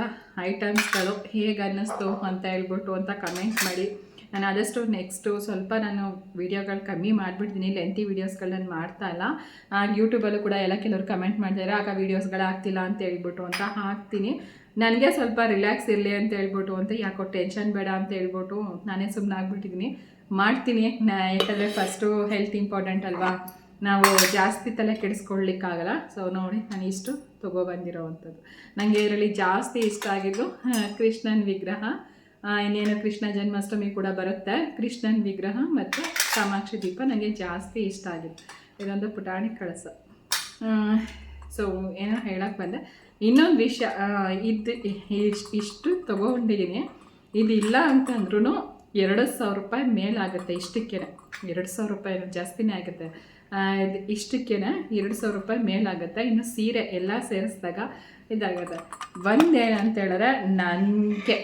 ಐಟಮ್ಸ್ಗಳು ಹೇಗೆ ಅನ್ನಿಸ್ತು ಅಂತ ಹೇಳ್ಬಿಟ್ಟು ಅಂತ ಕಮೆಂಟ್ ಮಾಡಿ. ನಾನು ಆದಷ್ಟು ನೆಕ್ಸ್ಟು ಸ್ವಲ್ಪ ನಾನು ವೀಡಿಯೋಗಳು ಕಮ್ಮಿ ಮಾಡಿಬಿಡ್ತೀನಿ ಲೆಂತಿ ನಾನು ಮಾಡ್ತಾ ಇಲ್ಲ. ಯೂಟ್ಯೂಬಲ್ಲೂ ಕೂಡ ಎಲ್ಲ ಕೆಲವರು ಕಮೆಂಟ್ ಮಾಡ್ತಾರೆ, ಆಗ ವೀಡಿಯೋಸ್ಗಳು ಆಗ್ತಿಲ್ಲ ಅಂತ ಹೇಳ್ಬಿಟ್ಟು ಅಂತ ಹಾಕ್ತೀನಿ. ನನಗೆ ಸ್ವಲ್ಪ ರಿಲ್ಯಾಕ್ಸ್ ಇರಲಿ ಅಂತ ಹೇಳ್ಬಿಟ್ಟು ಅಂತ ಯಾಕೋ ಟೆನ್ಷನ್ ಬೇಡ ಅಂತ ಹೇಳ್ಬಿಟ್ಟು ನಾನೇ ಸುಮ್ಮನೆ ಆಗ್ಬಿಟ್ಟಿದ್ದೀನಿ ಮಾಡ್ತೀನಿ, ನಾ ಯಾಕಂದರೆ ಫಸ್ಟು ಹೆಲ್ತ್ ಇಂಪಾರ್ಟೆಂಟ್ ಅಲ್ವಾ? ನಾವು ಜಾಸ್ತಿ ತಲೆ ಕೆಡಿಸ್ಕೊಳ್ಲಿಕ್ಕಾಗಲ್ಲ. ಸೊ ನೋಡಿ, ನಾನು ಇಷ್ಟು ತೊಗೊಬಂದಿರೋವಂಥದ್ದು. ನನಗೆ ಇದರಲ್ಲಿ ಜಾಸ್ತಿ ಇಷ್ಟ ಆಗಿದ್ದು ಕೃಷ್ಣನ ವಿಗ್ರಹ. ಇನ್ನೇನು ಕೃಷ್ಣ ಜನ್ಮಾಷ್ಟಮಿ ಕೂಡ ಬರುತ್ತೆ. ಕೃಷ್ಣನ್ ವಿಗ್ರಹ ಮತ್ತು ಕಾಮಾಕ್ಷಿ ದೀಪ ನನಗೆ ಜಾಸ್ತಿ ಇಷ್ಟ ಆಗಿತ್ತು ಇದೊಂದು ಪುಟಾಣಿ ಕಳಸ. ಸೊ ಏನೋ ಹೇಳಕ್ಕೆ ಬಂದೆ. ಇನ್ನೊಂದು ವಿಷಯ ಇದು, ಇಷ್ಟು ಇಷ್ಟು ತೊಗೊಂಡಿದ್ದೀನಿ ಇದಿಲ್ಲ ಅಂತಂದ್ರೂ ಎರಡು ಸಾವಿರ ರೂಪಾಯಿ ಮೇಲಾಗುತ್ತೆ ಇಷ್ಟಕ್ಕೇ ಎರಡು ಸಾವಿರ ರೂಪಾಯಿ ಜಾಸ್ತಿನೇ ಆಗುತ್ತೆ. ಆ, ಇದು ಇಷ್ಟಕ್ಕೇ ಎರಡು ಸಾವಿರ ರೂಪಾಯಿ ಮೇಲಾಗುತ್ತೆ. ಇನ್ನು ಸೀರೆ ಎಲ್ಲ ಸೇರಿಸಿದಾಗ ಇದಾಗುತ್ತೆ. ಒಂದೇನಂತ ಹೇಳಿದ್ರೆ ನನಗೆ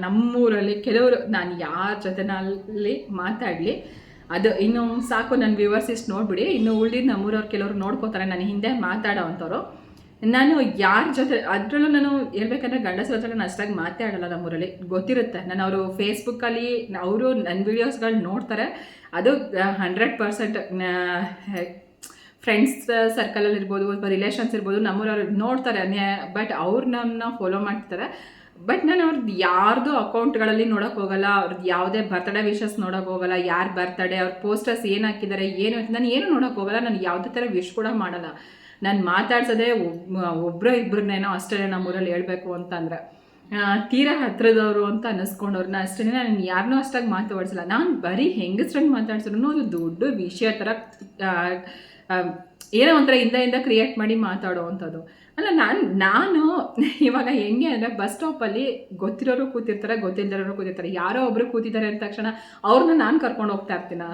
ನಮ್ಮೂರಲ್ಲಿ ಕೆಲವರು ನಾನು ಯಾರ ಜೊತೆನಲ್ಲಿ ಮಾತಾಡಲಿ ಅದು ಇನ್ನು ಸಾಕು ನನ್ನ ವ್ಯೂವರ್ಸ್ ಇಷ್ಟು ನೋಡ್ಬಿಡಿ. ಇನ್ನು ಉಳಿದ ನಮ್ಮೂರವ್ರು ಕೆಲವರು ನೋಡ್ಕೋತಾರೆ. ನಾನು ಹಿಂದೆ ಮಾತಾಡೋ ಅಂಥವ್ರು ನಾನು ಯಾರ ಜೊತೆ ಅದರಲ್ಲೂ ನಾನು ಹೇಳ್ಬೇಕಂದ್ರೆ ಗಂಡಸರ ಜೊತೆ ನಾನು ಅಷ್ಟಾಗಿ ಮಾತಾಡಲ್ಲ ನಮ್ಮೂರಲ್ಲಿ. ಗೊತ್ತಿರುತ್ತೆ. ನಾನು ಅವರು ಫೇಸ್ಬುಕ್ಕಲ್ಲಿ ಅವರು ನನ್ನ ವೀಡಿಯೋಸ್ಗಳು ನೋಡ್ತಾರೆ. ಅದು ಹಂಡ್ರೆಡ್ ಪರ್ಸೆಂಟ್ ಫ್ರೆಂಡ್ಸ್ ಸರ್ಕಲಲ್ಲಿ ಇರ್ಬೋದು, ಅಥವಾ ರಿಲೇಷನ್ಸ್ ಇರ್ಬೋದು, ನಮ್ಮೂರವ್ರು ನೋಡ್ತಾರೆ. ಬಟ್ ಅವ್ರು ನಮ್ಮನ್ನ ಫಾಲೋ ಮಾಡ್ತಾರೆ ಬಟ್ ನಾನು ಅವ್ರದ್ದು ಯಾರ್ದು ಅಕೌಂಟ್ಗಳಲ್ಲಿ ನೋಡೋಕೆ ಹೋಗಲ್ಲ. ಅವ್ರದ್ದು ಯಾವುದೇ ಬರ್ತಡೇ ವಿಶಸ್ ನೋಡೋಕೆ ಹೋಗಲ್ಲ. ಯಾರು ಬರ್ತಡೇ ಅವ್ರ ಪೋಸ್ಟರ್ಸ್ ಏನು ಹಾಕಿದ್ದಾರೆ ಏನು ನಾನು ಏನು ನೋಡೋಕೆ ಹೋಗಲ್ಲ. ನಾನು ಯಾವುದೇ ಥರ ವಿಶ್ ಕೂಡ ಮಾಡಲ್ಲ. ನಾನು ಮಾತಾಡ್ಸೋದೇ ಒಬ್ಬರ ಇಬ್ಬರನ್ನೇನೋ ಅಷ್ಟೇ ನಮ್ಮೂರಲ್ಲಿ ಹೇಳಬೇಕು ಅಂತಂದ್ರೆ. ತೀರಾ ಹತ್ರದವರು ಅಂತ ಅನ್ನಿಸ್ಕೊಂಡವ್ರನ್ನ ಅಷ್ಟೇ ನಾನು ಯಾರನ್ನೂ ಅಷ್ಟಾಗಿ ಮಾತಾಡ್ಸಲ್ಲ. ನಾನು ಬರೀ ಹೆಂಗಸ್ರನ್ನ ಮಾತಾಡ್ಸಿದ್ರು ಅದು ದೊಡ್ಡ ವಿಷಯ ಥರ ಏನೋ ಒಂಥರ ಇಂದ ಇಂದ ಕ್ರಿಯೇಟ್ ಮಾಡಿ ಮಾತಾಡೋ ಅಂಥದ್ದು. ಅಲ್ಲ ನಾನು ನಾನು ಇವಾಗ ಹೆಂಗೆ ಅಂದರೆ ಬಸ್ ಸ್ಟಾಪಲ್ಲಿ ಗೊತ್ತಿರೋರು ಕೂತಿರ್ತಾರೆ ಗೊತ್ತಿಲ್ಲದಿರೋರು ಕೂತಿರ್ತಾರೆ. ಯಾರೋ ಒಬ್ಬರು ಕೂತಿದ್ದಾರೆ ಅಂದ ತಕ್ಷಣ ಅವ್ರನ್ನ ನಾನು ಕರ್ಕೊಂಡು ಹೋಗ್ತಾ ಇರ್ತೀನ?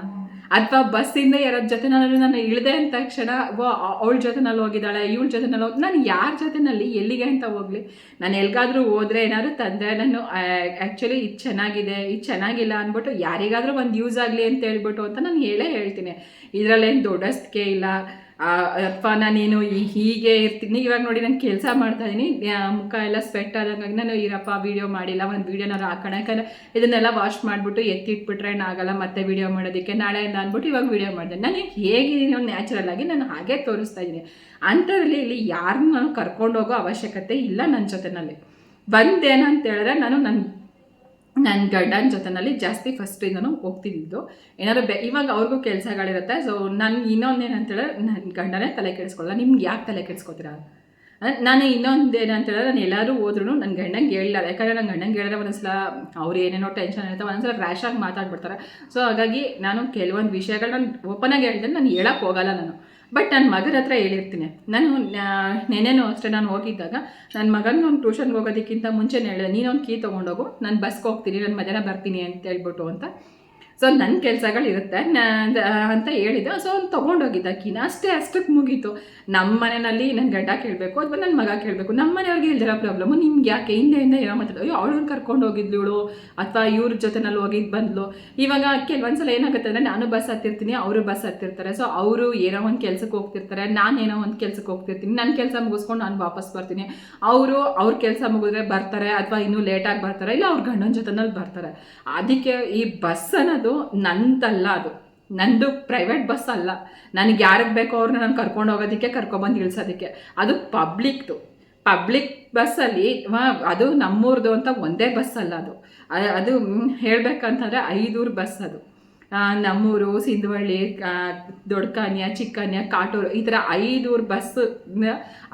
ಅಥವಾ ಬಸ್ಸಿಂದ ಯಾರ ಜೊತೆ ನಾನು ನಾನು ಇಳಿದೆ ಅಂದ ತಕ್ಷಣ ಓ ಅವಳ ಜೊತೆನಲ್ಲಿ ಹೋಗಿದ್ದಾಳೆ ಇವಳ ಜೊತೆನಲ್ಲಿ ಹೋಗಿ ನಾನು ಯಾರ ಜೊತೆನಲ್ಲಿ ಎಲ್ಲಿಗೆ ಅಂತ ಹೋಗಲಿ. ನಾನು ಎಲ್ಗಾದ್ರೂ ಹೋದ್ರೆ ಏನಾದರೂ ತಂದರೆ ನಾನು ಆ್ಯಕ್ಚುಲಿ ಇದು ಚೆನ್ನಾಗಿದೆ ಇದು ಚೆನ್ನಾಗಿಲ್ಲ ಅಂದ್ಬಿಟ್ಟು ಯಾರಿಗಾದರೂ ಒಂದು ಯೂಸ್ ಆಗಲಿ ಅಂತ ಹೇಳ್ಬಿಟ್ಟು ಅಂತ ನಾನು ಹೇಳೇ ಹೇಳ್ತೀನಿ. ಇದರಲ್ಲೇನು ದೊಡ್ಡಸ್ತಿಕೆ ಇಲ್ಲ. ಅಥವಾ ನಾನೇನು ಹೀಗೆ ಇರ್ತೀನಿ. ಇವಾಗ ನೋಡಿ ನಾನು ಕೆಲಸ ಮಾಡ್ತಾ ಇದ್ದೀನಿ ಮುಖ ಎಲ್ಲ ಸ್ವೆಟ್ ಆದಂಗಾಗಿ ನಾನು ಇರಪ್ಪ ವೀಡಿಯೋ ಮಾಡಿಲ್ಲ. ಒಂದು ವೀಡಿಯೋನಾರು ಹಾಕೋಣ. ಯಾಕಂದರೆ ಇದನ್ನೆಲ್ಲ ವಾಶ್ ಮಾಡಿಬಿಟ್ಟು ಎತ್ತಿಟ್ಬಿಟ್ರೆ ಏನಾಗಲ್ಲ ಮತ್ತೆ ವೀಡಿಯೋ ಮಾಡೋದಕ್ಕೆ. ನಾಳೆ ಅಂತ ಅಂದ್ಬಿಟ್ಟು ಇವಾಗ ವೀಡಿಯೋ ಮಾಡಿದೆ. ನಾನು ಹೇಗಿದ್ದೀನಿ ನ್ಯಾಚುರಲ್ ಆಗಿ ನಾನು ಹಾಗೆ ತೋರಿಸ್ತಾ ಇದ್ದೀನಿ ಅಂಥದ್ರಲ್ಲಿ ಇಲ್ಲಿ ಯಾರನ್ನ ನಾನು ಕರ್ಕೊಂಡೋಗೋ ಅವಶ್ಯಕತೆ ಇಲ್ಲ ನನ್ನ ಜೊತೆನಲ್ಲಿ. ಬಂದೇನಂತ ಹೇಳಿದ್ರೆ ನಾನು ನನ್ನ ನನ್ನ ಗಂಡನ ಜೊತೆನಲ್ಲಿ ಜಾಸ್ತಿ ಫಸ್ಟಿಂದನೂ ಹೋಗ್ತಿದ್ದು ಏನಾದ್ರು ಬೆ ಇವಾಗ ಅವ್ರಿಗೂ ಕೆಲಸಗಳಿರುತ್ತೆ ಸೊ ನನ್ಗೆ ಇನ್ನೊಂದೇನಂತೇಳಿದ್ರೆ ನನ್ನ ಗಂಡನೇ ತಲೆ ಕೆಡಿಸ್ಕೊಳ್ಳಲ್ಲ. ನಿಮ್ಗೆ ಯಾಕೆ ತಲೆ ಕೆಡಿಸ್ಕೊತೀರಾ? ನಾನು ಇನ್ನೊಂದು ಏನಂತ ಹೇಳಿದ್ರೆ ನಾನು ಎಲ್ಲರೂ ಹೋದ್ರು ನನ್ನ ಗಂಡಂಗೆ ಹೇಳಿಲ್ಲ ಯಾಕಂದರೆ ನನ್ನ ಗಂಡಂಗೆ ಹೇಳಿದ್ರೆ ಒಂದೊಂದ್ಸಲ ಅವ್ರು ಏನೇನೋ ಟೆನ್ಷನ್ ಇರುತ್ತೆ, ಒಂದೊಂದ್ಸಲ ರ್ಯಾಶ್ ಆಗಿ ಮಾತಾಡ್ಬಿಡ್ತಾರೆ. ಸೊ ಹಾಗಾಗಿ ನಾನು ಕೆಲವೊಂದು ವಿಷಯಗಳು ನಾನು ಓಪನಾಗಿ ಹೇಳಿದ್ರೆ ನಾನು ಹೇಳಕ್ಕೆ ಹೋಗಲ್ಲ ನಾನು. ಬಟ್ ನನ್ನ ಮಗನ ಹತ್ರ ಹೇಳಿರ್ತೀನಿ. ನಾನು ನೆನೆನೂ ಅಷ್ಟೇ ನಾನು ಹೋಗಿದ್ದಾಗ ನನ್ನ ಮಗನ ಒಂದು ಟ್ಯೂಷನ್ಗೆ ಹೋಗೋದಕ್ಕಿಂತ ಮುಂಚೆನೇ ಹೇಳಿದೆ ನೀನೊಂದು ಕೀ ತೊಗೊಂಡೋಗು ನಾನು ಬಸ್ಗೆ ಹೋಗ್ತೀನಿ, ನಾನು ಮಧ್ಯಾಹ್ನ ಬರ್ತೀನಿ ಅಂತ ಹೇಳ್ಬಿಟ್ಟು ಅಂತ. ಸೊ ನನ್ನ ಕೆಲಸಗಳು ಇರುತ್ತೆ. ಅಂತ ಹೇಳಿದೆ ಸೊ ಅವ್ನು ತೊಗೊಂಡೋಗಿದ್ದ ಅಕ್ಕಿನ. ಅಷ್ಟೇ, ಅಷ್ಟಕ್ಕೆ ಮುಗೀತು. ನಮ್ಮ ಮನೆಯಲ್ಲಿ ನನ್ನ ಗಂಡ ಕೇಳಬೇಕು ಅಥವಾ ನನ್ನ ಮಗ ಕೇಳಬೇಕು. ನಮ್ಮ ಮನೆಯವ್ರಿಗೆ ಇಲ್ದಿರೋ ಪ್ರಾಬ್ಲಮ್ಮು ನಿಮ್ಗೆ ಯಾಕೆ? ಹಿಂದೆ ಹಿಂದೆ ಏನೋ ಮಾತಾಡೋ ಅಯ್ಯೋ, ಅವಳನ್ನ ಕರ್ಕೊಂಡು ಹೋಗಿದ್ಳು ಅಥವಾ ಇವ್ರ ಜೊತೆನಲ್ಲಿ ಹೋಗಿದ್ದು ಬಂದ್ಲು. ಇವಾಗ ಕೆಲವೊಂದ್ಸಲ ಏನಾಗುತ್ತೆ ಅಂದರೆ, ನಾನು ಬಸ್ ಹತ್ತಿರ್ತೀನಿ, ಅವರು ಬಸ್ ಹತ್ತಿರ್ತಾರೆ. ಸೊ ಅವರು ಏನೋ ಒಂದು ಕೆಲಸಕ್ಕೆ ಹೋಗ್ತಿರ್ತಾರೆ. ನಾನು ಏನೋ ಒಂದು ಕೆಲಸಕ್ಕೆ ಹೋಗ್ತಿರ್ತೀನಿ. ನನ್ನ ಕೆಲಸ ಮುಗಿಸ್ಕೊಂಡು ನಾನು ವಾಪಸ್ ಬರ್ತೀನಿ. ಅವರು ಅವ್ರ ಕೆಲಸ ಮುಗಿದ್ರೆ ಬರ್ತಾರೆ ಅಥವಾ ಇನ್ನೂ ಲೇಟಾಗಿ ಬರ್ತಾರೆ. ಇಲ್ಲ, ಅವ್ರ ಗಂಡನ ಜೊತೆನಲ್ಲಿ ಬರ್ತಾರೆ. ಅದಕ್ಕೆ ಈ ಬಸ್ ಅನ್ನೋದು ನಂದಲ್ಲ ಅದು. ನಂದು ಪ್ರೈವೇಟ್ ಬಸ್ ಅಲ್ಲ. ನನಗೆ ಯಾರಿಗೆ ಬೇಕೋ ಅವ್ರನ್ನ ನಾನು ಕರ್ಕೊಂಡು ಹೋಗೋದಕ್ಕೆ ಕರ್ಕೊಂಡ್ಬಂದು ಇಳಿಸೋದಕ್ಕೆ ಅದು ಪಬ್ಲಿಕ್ದು ಪಬ್ಲಿಕ್ ಬಸ್ಸಲ್ಲಿ ಅದು ನಮ್ಮೂರ್ದು ಅಂತ ಒಂದೇ ಬಸ್ ಅಲ್ಲ ಅದು. ಅದು ಹೇಳಬೇಕಂತಂದ್ರೆ ಐದೂರು ಬಸ್ ಅದು. ನಮ್ಮೂರು, ಸಿಂಧವಳ್ಳಿ ದೊಡ್ಡಕಾನ್ಯ ಚಿಕ್ಕನ್ಯ, ಕಾಟೂರು ಈ ಥರ ಐದೂರು ಬಸ್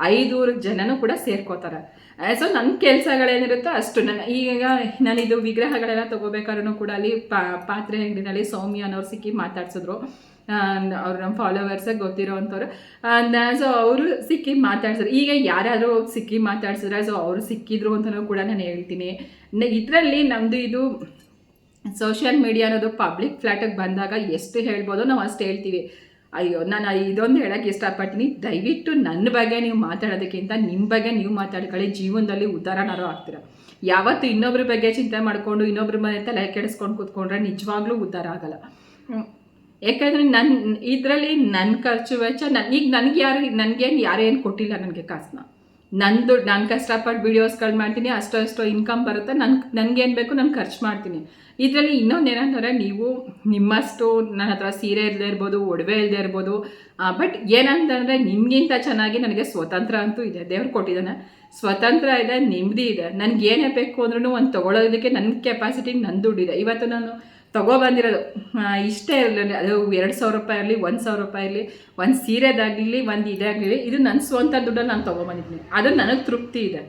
ಐದೂರು ಜನನೂ ಕೂಡ ಸೇರ್ಕೋತಾರೆ. ಸೊ ನನ್ನ ಕೆಲಸಗಳೇನಿರುತ್ತೋ ಅಷ್ಟು. ನನ್ನ ಈಗ ನಾನಿದು ವಿಗ್ರಹಗಳೆಲ್ಲ ತೊಗೋಬೇಕಾದ್ರೂ ಕೂಡ ಅಲ್ಲಿ ಪಾತ್ರೆ ಅಂಗಡಿನಲ್ಲಿ ಸೌಮ್ಯ ಅನ್ನೋರು ಸಿಕ್ಕಿ ಮಾತಾಡ್ಸಿದ್ರು. ಅವ್ರು ನಮ್ಮ ಫಾಲೋವರ್ಸೇ ಗೊತ್ತಿರೋ ಅಂಥವ್ರು ಸೊ ಅವರು ಸಿಕ್ಕಿ ಮಾತಾಡ್ಸಿದ್ರು. ಈಗ ಯಾರಾದರೂ ಸಿಕ್ಕಿ ಮಾತಾಡ್ಸಿದ್ರೆ ಸೊ ಅವರು ಸಿಕ್ಕಿದ್ರು ಅಂತಲೂ ಕೂಡ ನಾನು ಹೇಳ್ತೀನಿ. ಇದರಲ್ಲಿ ನಮ್ಮದು ಇದು ಸೋಷಿಯಲ್ ಮೀಡಿಯಾ ಅನ್ನೋದು ಪಬ್ಲಿಕ್ ಫ್ಲ್ಯಾಟಿಗೆ ಬಂದಾಗ ಎಷ್ಟು ಹೇಳ್ಬೋದು ನಾವು ಅಷ್ಟು ಹೇಳ್ತೀವಿ. ಅಯ್ಯೋ ನಾನು ಇದೊಂದು ಹೇಳಕ್ಕೆ ಇಷ್ಟಪಡ್ತೀನಿ. ದಯವಿಟ್ಟು ನನ್ನ ಬಗ್ಗೆ ನೀವು ಮಾತಾಡೋದಕ್ಕಿಂತ ನಿಮ್ಮ ಬಗ್ಗೆ ನೀವು ಮಾತಾಡ್ಕೊಳ್ಳಿ. ಜೀವನದಲ್ಲಿ ಉದ್ಧಾರನಾರು ಆಗ್ತೀರ. ಯಾವತ್ತು ಇನ್ನೊಬ್ರ ಬಗ್ಗೆ ಚಿಂತೆ ಮಾಡಿಕೊಂಡು ಇನ್ನೊಬ್ರ ಮನೆ ತಲೆ ಕೆಡಿಸ್ಕೊಂಡು ಕೂತ್ಕೊಂಡ್ರೆ ನಿಜವಾಗ್ಲೂ ಉದ್ಧಾರ ಆಗಲ್ಲ. ಯಾಕಂದ್ರೆ ನನ್ನ ಇದರಲ್ಲಿ ನನ್ನ ಖರ್ಚು ವೆಚ್ಚ ನನ್ನ ಈಗ ನನಗೆ ಯಾರು ನನಗೇನು ಯಾರೇನು ಕೊಟ್ಟಿಲ್ಲ ನನಗೆ ಕಾಸನ್ನ ನಂದು ನಾನು ಕಷ್ಟಪಟ್ಟು ವಿಡಿಯೋಸ್ಗಳು ಮಾಡ್ತೀನಿ, ಅಷ್ಟೋ ಅಷ್ಟೋ ಇನ್ಕಮ್ ಬರುತ್ತೆ ನನ್ಗೆ ನನ್ಗೇನು ಬೇಕು ನಾನು ಖರ್ಚು ಮಾಡ್ತೀನಿ. ಇದರಲ್ಲಿ ಇನ್ನೊಂದು ಏನಂತಂದರೆ ನೀವು ನಿಮ್ಮಷ್ಟು ನನ್ನ ಹತ್ರ ಸೀರೆ ಇಲ್ಲದೆ ಇರ್ಬೋದು, ಒಡವೆ ಇಲ್ಲದೆ ಇರ್ಬೋದು ಬಟ್ ಏನಂತಂದರೆ ನಿಮಗಿಂತ ಚೆನ್ನಾಗಿ ನನಗೆ ಸ್ವತಂತ್ರ ಅಂತೂ ಇದೆ. ದೇವ್ರು ಕೊಟ್ಟಿದ್ದಾನೆ. ಸ್ವತಂತ್ರ ಇದೆ, ನೆಮ್ಮದಿ ಇದೆ. ನನಗೆ ಏನೇ ಬೇಕು ಅಂದ್ರೂ ಒಂದು ತೊಗೊಳೋದಕ್ಕೆ ನನ್ನ ಕೆಪಾಸಿಟಿ ನನ್ನ ದುಡ್ಡಿದೆ. ಇವತ್ತು ನಾನು ತಗೊಬಂದಿರೋದು. ಬಂದಿರೋದು ಇಷ್ಟೇ ಇರಲಿ ಅದು ಎರಡು ಸಾವಿರ ರೂಪಾಯಿ ಇರಲಿ, ಒಂದು ಸಾವಿರ ರೂಪಾಯಿ ಇರಲಿ, ಒಂದು ಸೀರೆದಾಗಲಿ, ಒಂದು ಇದಾಗಲಿ, ಇದು ನನ್ನ ಸ್ವಂತ ದುಡ್ಡಲ್ಲಿ ನಾನು ತೊಗೊಬಂದಿದ್ದೀನಿ. ಅದು ನನಗೆ ತೃಪ್ತಿ ಇದೆ.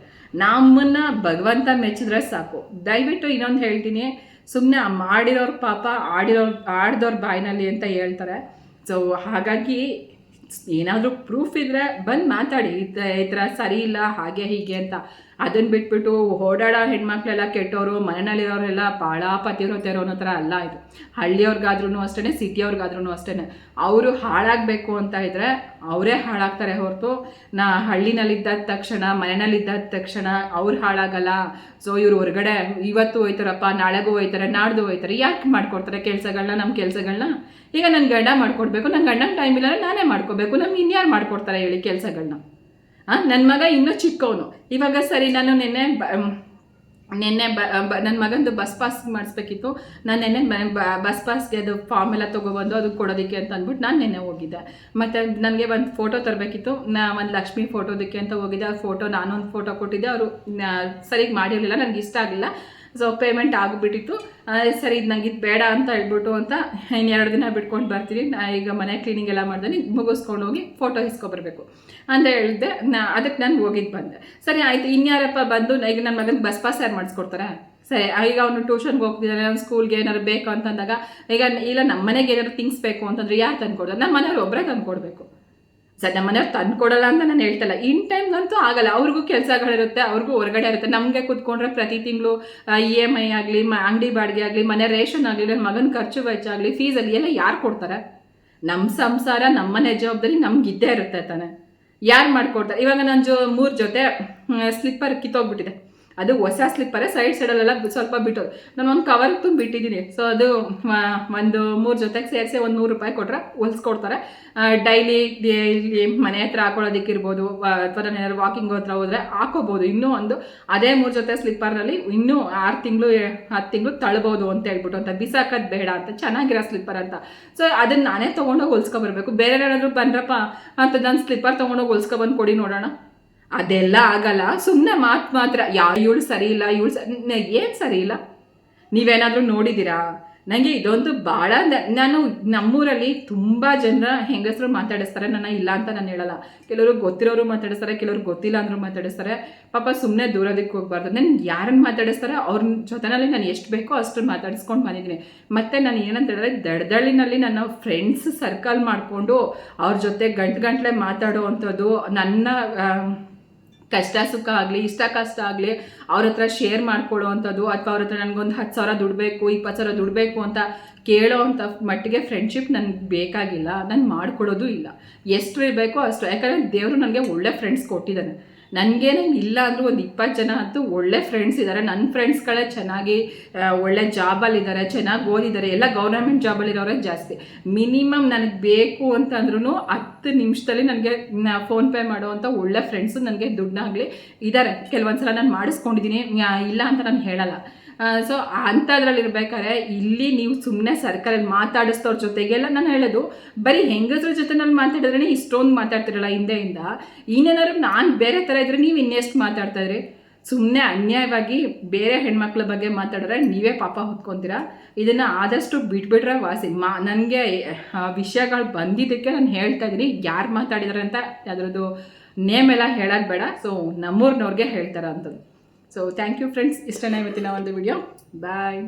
ನಮ್ಮನ್ನು ಭಗವಂತ ಮೆಚ್ಚಿದ್ರೆ ಸಾಕು. ದಯವಿಟ್ಟು ಇನ್ನೊಂದು ಹೇಳ್ತೀನಿ. ಸುಮ್ಮನೆ ಮಾಡಿರೋರು ಪಾಪ, ಆಡಿರೋರು ಆಡಿದವ್ರ ಬಾಯಿನಲ್ಲಿ ಅಂತ ಹೇಳ್ತಾರೆ. ಸೊ ಹಾಗಾಗಿ ಏನಾದರೂ ಪ್ರೂಫ್ ಇದ್ದರೆ ಬಂದು ಮಾತಾಡಿ. ಈ ಥರ ಸರಿ ಇಲ್ಲ, ಹಾಗೆ ಹೀಗೆ ಅಂತ. ಅದನ್ನು ಬಿಟ್ಬಿಟ್ಟು ಓಡಾಡೋ ಹೆಣ್ಮಕ್ಳೆಲ್ಲ ಕೆಟ್ಟವರು ಮನೆಯಲ್ಲಿರೋರೆಲ್ಲ ಇರೋ ಅನ್ನೋ ಥರ ಅಲ್ಲ ಇದು. ಹಳ್ಳಿಯವ್ರಿಗಾದ್ರೂ ಅಷ್ಟೇ ಸಿಟಿಯವ್ರಿಗಾದ್ರೂ ಅಷ್ಟೇ ಅವರು ಹಾಳಾಗಬೇಕು ಅಂತ ಇದ್ದರೆ ಅವರೇ ಹಾಳಾಗ್ತಾರೆ ಹೊರತು. ನಾ ಹಳ್ಳಿನಲ್ಲಿದ್ದ ತಕ್ಷಣ ಮನೆಯಲ್ಲಿದ್ದ ತಕ್ಷಣ ಅವ್ರು ಹಾಳಾಗಲ್ಲ. ಸೊ ಇವ್ರು ಹೊರಗಡೆ ಇವತ್ತು ಹೋಯ್ತಾರಪ್ಪ, ನಾಳೆಗೂ ಹೋಯ್ತಾರೆ, ನಾಡ್ದು ಹೋಯ್ತಾರೆ, ಯಾಕೆ ಮಾಡ್ಕೊಡ್ತಾರೆ ಕೆಲಸಗಳನ್ನ ನಮ್ಮ ಕೆಲಸಗಳನ್ನ ಈಗ ನನ್ನ ಗಂಡ ಮಾಡ್ಕೊಡ್ಬೇಕು ನನ್ನ ಗಂಡನ ಟೈಮ್ ಇಲ್ಲ ನಾನೇ ಮಾಡ್ಕೋಬೇಕು ನಮ್ಗೆ ಇನ್ಯಾರು ಮಾಡ್ಕೊಡ್ತಾರೆ ಹೇಳಿ ಕೆಲಸಗಳನ್ನ ನನ್ನ ಮಗ ಇನ್ನೂ ಚಿಕ್ಕವನು. ಇವಾಗ ಸರಿ, ನಾನು ನಿನ್ನೆ ನಿನ್ನೆ ಬ ನನ್ನ ಮಗಂದು ಬಸ್ ಪಾಸ್ ಮಾಡಿಸ್ಬೇಕಿತ್ತು. ನಾನು ನೆನ್ನೆ ಬಸ್ ಪಾಸ್ಗೆ ಅದು ಫಾರ್ಮ್ ಎಲ್ಲ ತೊಗೊಬಂದು ಅದು ಕೊಡೋದಕ್ಕೆ ಅಂತ ಅಂದ್ಬಿಟ್ಟು ನಾನು ನೆನ್ನೆ ಹೋಗಿದ್ದೆ. ಮತ್ತು ನನಗೆ ಒಂದು ಫೋಟೋ ತರಬೇಕಿತ್ತು. ನಾ ಒಂದು ಲಕ್ಷ್ಮಿ ಫೋಟೋದಕ್ಕೆ ಅಂತ ಹೋಗಿದ್ದೆ. ಆ ಫೋಟೋ ನಾನೊಂದು ಫೋಟೋ ಕೊಟ್ಟಿದ್ದೆ. ಅವರು ಸರಿಗೆ ಮಾಡಿರಲಿಲ್ಲ. ನನಗೆ ಇಷ್ಟ ಆಗಲಿಲ್ಲ. ಸೊ ಪೇಮೆಂಟ್ ಆಗಿಬಿಟ್ಟಿತ್ತು. ಸರಿ, ಇದು ನಂಗೆ ಇದು ಬೇಡ ಅಂತ ಹೇಳ್ಬಿಟ್ಟು ಅಂತ ಇನ್ನು ಇನ್ನೆರಡು ದಿನ ಬಿಟ್ಕೊಂಡು ಬರ್ತೀನಿ. ನಾ ಈಗ ಮನೆ ಕ್ಲೀನಿಂಗ್ ಎಲ್ಲ ಮಾಡ್ದೆ ಮುಗಿಸ್ಕೊಂಡು ಹೋಗಿ ಫೋಟೋ ಇಸ್ಕೊಬರ್ಬೇಕು ಅಂತ ಹೇಳಿದೆ ನಾ ಅದಕ್ಕೆ ನಾನು ಹೋಗಿದ್ದು ಬಂದೆ. ಸರಿ, ಆಯಿತು. ಇನ್ಯಾರಪ್ಪ ಬಂದು ಈಗ ನನ್ನ ಮಗನ ಬಸ್ ಪಾಸ್ ಯಾರು ಮಾಡಿಸ್ಕೊಡ್ತಾರೆ? ಸರಿ, ಈಗ ಅವನು ಟ್ಯೂಷನ್ಗೆ ಹೋಗ್ತಿದ್ದಾನೆ ಅವ್ನು ಸ್ಕೂಲ್ಗೆ ಏನಾದ್ರು ಬೇಕು ಅಂತಂದಾಗ, ಈಗ ಇಲ್ಲ ನಮ್ಮ ಮನೆಗೆ ಏನಾದ್ರು ಥಿಂಗ್ಸ್ ಬೇಕು ಅಂತಂದ್ರೆ ಯಾರು ತಂದ್ಕೊಡೋದು ನಮ್ಮ ಮನೆಯವ್ರು ಒಬ್ಬರೇ ತಂದ್ಕೊಡ್ಬೇಕು. ಸರ್, ನಮ್ಮ ಮನೆಯವ್ರು ತಂದು ಕೊಡಲ್ಲ ಅಂತ ನಾನು ಹೇಳ್ತಲ್ಲ ಇನ್ ಟೈಮ್ಗಂತೂ ಆಗಲ್ಲ. ಅವ್ರಿಗೂ ಕೆಲಸಗಳಿರುತ್ತೆ, ಅವ್ರಿಗೂ ಹೊರಗಡೆ ಇರುತ್ತೆ. ನಮಗೆ ಕೂತ್ಕೊಂಡ್ರೆ ಪ್ರತಿ ತಿಂಗಳು ಇ ಎಂ ಐ ಆಗಲಿ, ಮ, ಅಂಗಡಿ ಬಾಡಿಗೆ ಆಗಲಿ, ಮನೆ ರೇಷನ್ ಆಗಲಿ ಮಗನ ಖರ್ಚು ವೆಚ್ಚ ಆಗಲಿ ಫೀಸಲ್ಲಿ ಎಲ್ಲ ಯಾರು ಕೊಡ್ತಾರೆ? ನಮ್ಮ ಸಂಸಾರ ನಮ್ಮ ಮನೆ ಜವಾಬ್ದಾರಿ ನಮ್ಗೆ ಇದ್ದೇ ಇರುತ್ತೆ ತಾನೆ. ಯಾರು ಮಾಡಿಕೊಡ್ತಾರೆ? ಇವಾಗ ನನ್ನ ಜೊ, ಮೂರು ಜೊತೆ ಸ್ಲಿಪ್ಪರ್ ಕಿತ್ತೋಗ್ಬಿಟ್ಟಿದೆ. ಅದು ಹೊಸ ಸ್ಲಿಪ್ಪರೇ ಸೈಡ್ ಸೈಡಲ್ಲೆಲ್ಲ ಸ್ವಲ್ಪ ಬಿಟ್ಟೋದು ನಾನು ಒಂದು ಕವರ್ ತುಂಬ ಬಿಟ್ಟಿದ್ದೀನಿ ಸೊ ಅದು ಒಂದು ಮೂರು ಜೊತೆಗೆ ಸೇರಿಸಿ ಒಂದು ನೂರು ರೂಪಾಯಿ ಕೊಟ್ಟರೆ ಹೊಲ್ಸ್ಕೊಡ್ತಾರೆ. ಡೈಲಿ ಇಲ್ಲಿ ಮನೆ ಹತ್ರ ಹಾಕೊಳ್ಳೋದಕ್ಕಿರ್ಬೋದು ಅಥವಾ ನಾನು ಏನಾದ್ರು ವಾಕಿಂಗ್ ಹತ್ರ ಹೋದರೆ ಹಾಕೋಬೋದು. ಇನ್ನೂ ಒಂದು ಅದೇ ಮೂರು ಜೊತೆ ಸ್ಲಿಪ್ಪರ್ನಲ್ಲಿ ಇನ್ನೂ ಆರು ತಿಂಗಳು, ಹತ್ತು ತಿಂಗಳು ತಳ್ಬೋದು ಅಂತ ಹೇಳ್ಬಿಟ್ಟು ಅಂತ, ಬಿಸಾಕೋದು ಬೇಡ ಅಂತ, ಚೆನ್ನಾಗಿರೋ ಸ್ಲಿಪ್ಪರ್ ಅಂತ. ಸೊ ಅದನ್ನು ನಾನೇ ತೊಗೊಂಡೋಗಿ ಹೊಲ್ಸ್ಕೊಬರ್ಬೇಕು ಬೇರೆ ಯಾರಾದರೂ ಬಂದ್ರಪ್ಪ ಅಂತ ನಾನು ಸ್ಲಿಪ್ಪರ್ ತೊಗೊಂಡೋಗಿ ಹೊಲ್ಸ್ಕೊಬಂದು ಕೊಡಿ ನೋಡೋಣ. ಅದೆಲ್ಲ ಆಗಲ್ಲ. ಸುಮ್ಮನೆ ಮಾತು ಮಾತ್ರ ಯಾ ಇವಳು ಸರಿ ಇಲ್ಲ, ಇವಳು ಏನು ಸರಿ ಇಲ್ಲ. ನೀವೇನಾದರೂ ನೋಡಿದ್ದೀರಾ? ನನಗೆ ಇದೊಂದು ಭಾಳ ನಾನು ನಮ್ಮೂರಲ್ಲಿ ತುಂಬ ಜನ ಹೆಂಗಸರು ಮಾತಾಡಿಸ್ತಾರೆ, ನನ್ನ ಇಲ್ಲ ಅಂತ ನಾನು ಹೇಳಲ್ಲ. ಕೆಲವರು ಗೊತ್ತಿರೋರು ಮಾತಾಡಿಸ್ತಾರೆ, ಕೆಲವರು ಗೊತ್ತಿಲ್ಲ ಅಂದರೂ ಮಾತಾಡಿಸ್ತಾರೆ. ಪಾಪ ಸುಮ್ಮನೆ ದೂರದಕ್ಕೆ ಹೋಗ್ಬಾರ್ದು. ನಾನು ಯಾರನ್ನು ಮಾತಾಡಿಸ್ತಾರೆ ಅವ್ರ ಜೊತೆನಲ್ಲಿ ನಾನು ಎಷ್ಟು ಬೇಕೋ ಅಷ್ಟು ಮಾತಾಡಿಸ್ಕೊಂಡು ಬಂದಿದ್ದೀನಿ. ಮತ್ತು ನಾನು ಏನಂತ ಹೇಳಿದ್ರೆ, ದಡದಳ್ಳಿನಲ್ಲಿ ನನ್ನ ಫ್ರೆಂಡ್ಸ್ ಸರ್ಕಲ್ ಮಾಡಿಕೊಂಡು ಅವ್ರ ಜೊತೆ ಗಂಟು ಗಂಟಲೆ ಮಾತಾಡೋ ಅಂಥದ್ದು ನನ್ನ ಕಷ್ಟ ಸುಖ ಆಗಲಿ, ಇಷ್ಟ ಕಷ್ಟ ಆಗಲಿ ಅವ್ರ ಹತ್ರ ಶೇರ್ ಮಾಡ್ಕೊಳ್ಳೋ ಅಂಥದ್ದು, ಅಥವಾ ಅವ್ರ ಹತ್ರ ನನಗೊಂದು ಹತ್ತು ಸಾವಿರ ದುಡ್ಬೇಕು ಇಪ್ಪತ್ತು ಸಾವಿರ ದುಡ್ಬೇಕು ಅಂತ ಕೇಳೋ ಅಂಥ ಮಟ್ಟಿಗೆ ಫ್ರೆಂಡ್ಶಿಪ್ ನನಗೆ ಬೇಕಾಗಿಲ್ಲ. ನಾನು ಮಾಡ್ಕೊಳ್ಳೋದು ಇಲ್ಲ. ಎಷ್ಟು ಇರಬೇಕೋ ಅಷ್ಟು. ಯಾಕಂದರೆ ದೇವರು ನನಗೆ ಒಳ್ಳೆ ಫ್ರೆಂಡ್ಸ್ ಕೊಟ್ಟಿದ್ದಾನೆ. ನನಗೇನೆ ಇಲ್ಲ ಅಂದರೂ ಒಂದು ಇಪ್ಪತ್ತು ಜನ ಅಂತೂ ಒಳ್ಳೆ ಫ್ರೆಂಡ್ಸ್ ಇದ್ದಾರೆ ನನ್ನ ಫ್ರೆಂಡ್ಸ್ಗಳೇ ಚೆನ್ನಾಗಿ ಒಳ್ಳೆ ಜಾಬಲ್ಲಿದ್ದಾರೆ ಚೆನ್ನಾಗಿ ಓದಿದ್ದಾರೆ ಎಲ್ಲ ಗೌರ್ಮೆಂಟ್ ಜಾಬಲ್ಲಿರೋರೇ ಜಾಸ್ತಿ. ಮಿನಿಮಮ್ ನನಗೆ ಬೇಕು ಅಂತ ಅಂದ್ರೂ ಹತ್ತು ನಿಮಿಷದಲ್ಲಿ ನನಗೆ ಫೋನ್ಪೇ ಮಾಡುವಂಥ ಒಳ್ಳೆ ಫ್ರೆಂಡ್ಸು ನನಗೆ ದುಡ್ಡಾಗಲಿ ಇದ್ದಾರೆ ಕೆಲವೊಂದು ಸಲ ನಾನು ಮಾಡಿಸ್ಕೊಂಡಿದ್ದೀನಿ ಇಲ್ಲ ಅಂತ ನಾನು ಹೇಳಲ್ಲ. ಸೊ ಅಂಥದ್ರಲ್ಲಿ ಇರ್ಬೇಕಾದ್ರೆ ಇಲ್ಲಿ ನೀವು ಸುಮ್ಮನೆ ಸರ್ಕಲಲ್ಲಿ ಮಾತಾಡಿಸ್ತವ್ರ ಜೊತೆಗೆಲ್ಲ ನಾನು ಹೇಳೋದು, ಬರೀ ಹೆಂಗಸ್ರ ಜೊತೆ ನಾನು ಮಾತಾಡಿದ್ರೆ ಇಷ್ಟೊಂದು ಮಾತಾಡ್ತಿರಲ್ಲ ಹಿಂದೆಯಿಂದ. ಇನ್ನೇನಾದ್ರು ನಾನು ಬೇರೆ ಥರ ಇದ್ರೆ ನೀವು ಇನ್ನೆಷ್ಟು ಮಾತಾಡ್ತಾ ಇದ್ರಿ? ಸುಮ್ಮನೆ ಅನ್ಯಾಯವಾಗಿ ಬೇರೆ ಹೆಣ್ಮಕ್ಳ ಬಗ್ಗೆ ಮಾತಾಡಿದ್ರೆ ನೀವೇ ಪಾಪ ಹೊತ್ಕೊತೀರಾ? ಇದನ್ನು ಆದಷ್ಟು ಬಿಟ್ಬಿಟ್ರೆ ವಾಸಿ. ಮಾ, ನನಗೆ ವಿಷಯಗಳು ಬಂದಿದ್ದಕ್ಕೆ ನಾನು ಹೇಳ್ತಾ ಇದ್ದೀನಿ. ಯಾರು ಮಾತಾಡಿದಾರೆ ಅಂತ ಅದರದ್ದು ನೇಮ್ ಎಲ್ಲ ಹೇಳೋದು ಬೇಡ. ಸೊ ನಮ್ಮೂರಿನವ್ರಿಗೆ ಹೇಳ್ತಾರೆ ಅಂಥದ್ದು ಸೊ ಥ್ಯಾಂಕ್ ಯು ಫ್ರೆಂಡ್ಸ್ ಇಷ್ಟನೇ ಇವತ್ತಿನ ಒಂದು ವಿಡಿಯೋ ಬಾಯ್